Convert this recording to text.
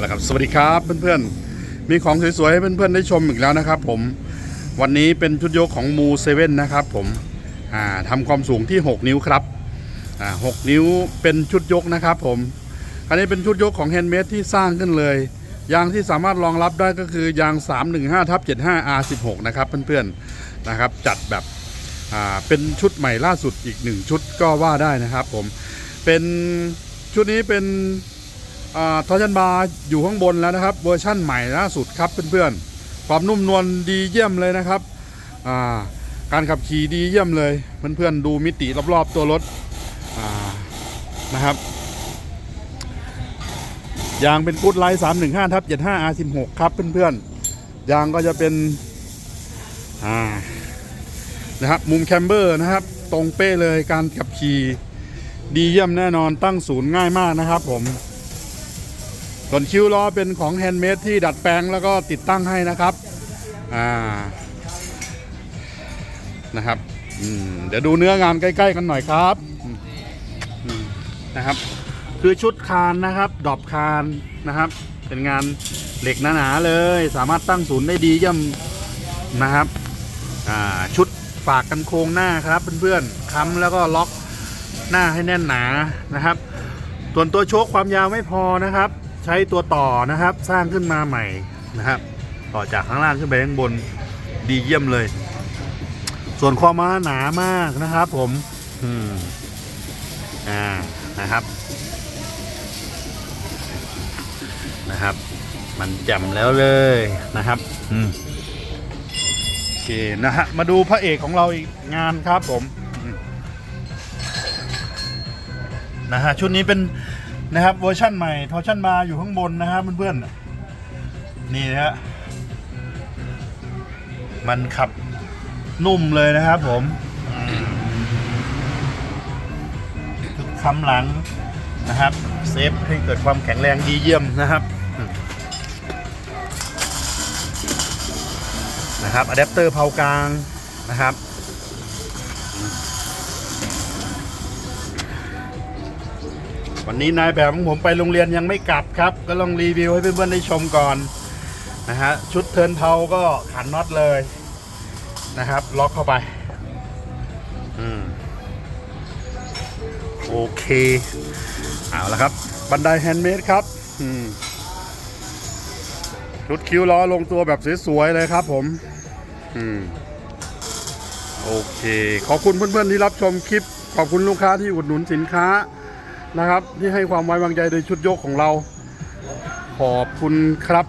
เอาละครับ สวัสดีครับเพื่อนๆ มีของสวยๆให้เพื่อนๆได้ชมอีกแล้วนะครับผม วันนี้เป็นชุดยกของมูเซเว่นนะครับผมอ่าทำความสูงที่ 6 นิ้วครับอ่า6นิ้วเป็นชุดยกนะครับผม อันนี้เป็นชุดยกของแฮนด์เมดที่สร้างขึ้นเลย ยางที่สามารถรองรับได้ก็คือยาง 315ทับ75 R16 นะครับเพื่อนๆ นะครับจัดแบบเป็นชุดใหม่ล่าสุดอีกหนึ่งชุดก็ว่าได้นะครับผม เป็นชุดนี้เป็น ทอร์ชันบาร์อยู่ข้างบนแล้วนะครับเวอร์ชั่นใหม่ล่าสุดครับเพื่อนๆ ความนุ่มนวลดีเยี่ยมเลยนะครับาการขับขี่ดีเยี่ยมเลยเพื่อนๆดูมิติรอบๆตัวรถนะครับยางเป็นกูดไลท์315ทับ75 R16 ครับเพื่อนๆยางก็จะเป็นนะครับมุมแคมเบอร์นะครับ ตรงเป๊ะเลยการขับขี่ดีเยี่ยมแน่นอนตั้งศูนย์ง่ายมากนะครับผม ส่วนคิ้วล้อเป็นของแฮนด์เมดที่ดัดแปลงแล้วก็ติดตั้งให้นะครับ อ่า นะครับเดี๋ยวดูเนื้องานใกล้ ๆ กันหน่อยครับ นะครับ คือชุดคานนะครับดอบคานนะครับ เป็นงานเหล็กหนาๆเลย สามารถตั้งศูนย์ได้ดีเยี่ยมนะครับ ชุดฝากกันโครงหน้าครับเพื่อนๆค้ำแล้วก็ล็อกหน้าให้แน่นหนานะครับ ส่วนตัวโชคความยาวไม่พอนะครับ ใช้ตัวต่อนะครับ สร้างขึ้นมาใหม่นะครับ ต่อจากข้างล่างขึ้นไปข้างบนดีเยี่ยมเลย ส่วนความม้าหนามากนะครับ ผมอืมอ่านะครับ นะครับ มันแจ่มแล้วเลยนะครับ อืมโอเคนะฮะมาดูพระเอกของเราอีกงานครับผมมนะฮะชุดนี้เป็น นะครับเวอร์ชั่นใหม่ทอชั่นมาอยู่ข้างบนนะครับเพื่อนๆนี่นะฮะมันขับนุ่มเลยนะครับผมทุกคำหลังนะครับ เซฟให้เกิดความแข็งแรงดีเยี่ยมนะครับนะครับอะแดปเตอร์เพากลางนะครับ วันนี้นายแบบของผมไปโรงเรียนยังไม่กลับครับ ก็ลองรีวิวให้เพื่อนๆได้ชมก่อนนะฮะชุดเทินเทาก็ขันน็อตเลยนะครับ ล็อกเข้าไปอืมโอเค เอาละครับ บันไดแฮนด์เมดครับอืมชุดคิ้วล้อลงตัวแบบสวยๆเลยครับผมอืมโอเค ขอบคุณเพื่อนๆที่รับชมคลิป ขอบคุณลูกค้าที่อุดหนุนสินค้า นะครับ ที่ให้ความไว้วางใจโดยชุดยกของเรา ขอบคุณครับ